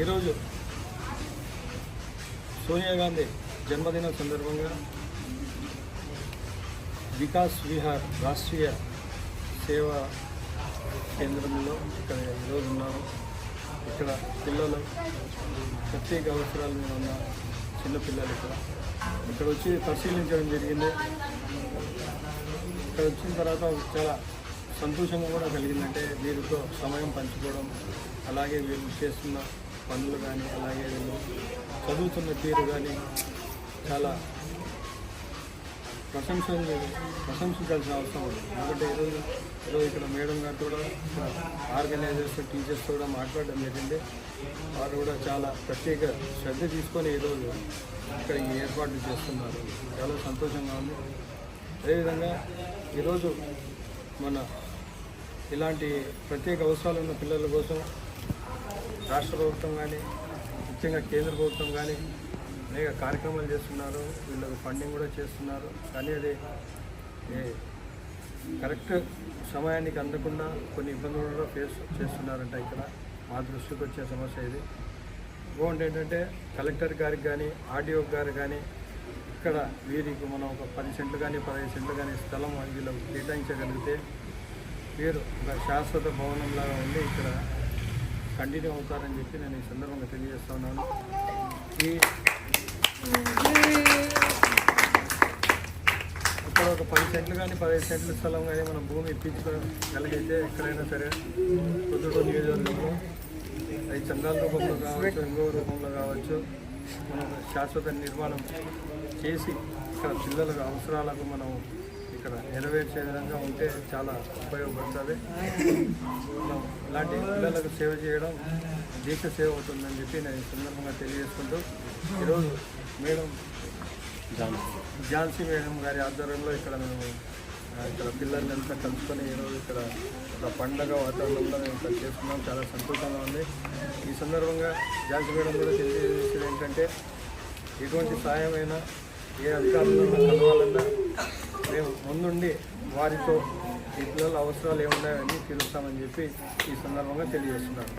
ఈరోజు సోనియా గాంధీ జన్మదినం సందర్భంగా వికాస్ విహార్ రాష్ట్రీయ సేవా కేంద్రంలో ఇక్కడ ఈరోజు ఉన్నాము ఇక్కడ పిల్లలు ప్రత్యేక అవసరాల మీద ఉన్న చిన్నపిల్లలు ఇక్కడ. ఇక్కడ వచ్చి పరిశీలించడం జరిగింది. ఇక్కడ వచ్చిన తర్వాత చాలా సంతోషంగా కూడా కలిగిందంటే వీరితో సమయం పంచుకోవడం అలాగే వీళ్ళు చేస్తున్న పనులు కానీ అలాగే వీళ్ళు చదువుతున్న తీరు కానీ చాలా ప్రశంస ప్రశంసించాల్సిన అవసరం ఉంది. ఎందుకంటే ఈరోజు ఈరోజు ఇక్కడ మేడం గారు కూడా ఆర్గనైజర్స్ టీచర్స్ కూడా మాట్లాడడం జరిగింది. వారు కూడా చాలా ప్రత్యేక శ్రద్ధ తీసుకొని ఈరోజు ఇక్కడ ఈ ఏర్పాట్లు చేస్తున్నారు. చాలా సంతోషంగా ఉంది. అదేవిధంగా ఈరోజు మన ఇలాంటి ప్రత్యేక అవసరాలు ఉన్న పిల్లల కోసం రాష్ట్ర ప్రభుత్వం కానీ ముఖ్యంగా కేంద్ర ప్రభుత్వం కానీ అనేక కార్యక్రమాలు చేస్తున్నారు. వీళ్ళకి ఫండింగ్ కూడా చేస్తున్నారు. కానీ అది కరెక్ట్ సమయానికి అందకుండా కొన్ని ఇబ్బందులు కూడా ఫేస్ చేస్తున్నారంట ఇక్కడ. మా దృష్టికి వచ్చే సమస్య ఇది. ఇంకోటి ఏంటంటే కలెక్టర్ గారికి కానీ ఆర్డీఓ గారు కానీ ఇక్కడ వీరికి మనం ఒక పది సెంట్లు కానీ పదహైదు సెంట్లు కానీ స్థలం వీళ్ళకి కేటాయించగలిగితే వీరు ఒక శాశ్వత భవనం లాగా ఉండి ఇక్కడ కంటిన్యూ అవుతారని చెప్పి నేను ఈ సందర్భంగా తెలియజేస్తా ఉన్నాను. ఈ ఇక్కడ ఒక పది సెంట్లు కానీ పదిహేను సెంట్ల స్థలం కానీ మనం భూమి ఇప్పించుకోగలిగితే ఎక్కడైనా సరే పొద్దుటూరు నియోజకవర్గంలో. అది చందాల రూపంలో కావచ్చు ఇంకో రూపంలో కావచ్చు. మనం శాశ్వత నిర్మాణం చేసి ఇక్కడ పిల్లల అవసరాలకు మనం ఇక్కడ నెరవేర్చే విధంగా ఉంటే చాలా ఉపయోగపడుతుంది. ఇలాంటి పిల్లలకు సేవ చేయడం దేశ సేవ అవుతుందని చెప్పి నేను ఈ సందర్భంగా తెలియజేసుకుంటూ ఈరోజు మేడం ఝాన్సీ మేడం గారి ఆధ్వర్యంలో ఇక్కడ మేము ఇక్కడ పిల్లల్ని అంతా కలుసుకొని ఈరోజు ఇక్కడ ఒక పండగ వాతావరణంలో మేము ఇక్కడ చేసుకున్నాం. చాలా సంతోషంగా ఉంది. ఈ సందర్భంగా ఝాన్సీ మేడం కూడా తెలియజేసేది ఏంటంటే ఎటువంటి సాయమైనా ఏ అధికారులను కలవాలన్నా మేము ముందుండి వారితో ఈ పిల్లల అవసరాలు ఏమున్నాయని తెలుస్తామని చెప్పి ఈ సందర్భంగా తెలియజేస్తున్నాను.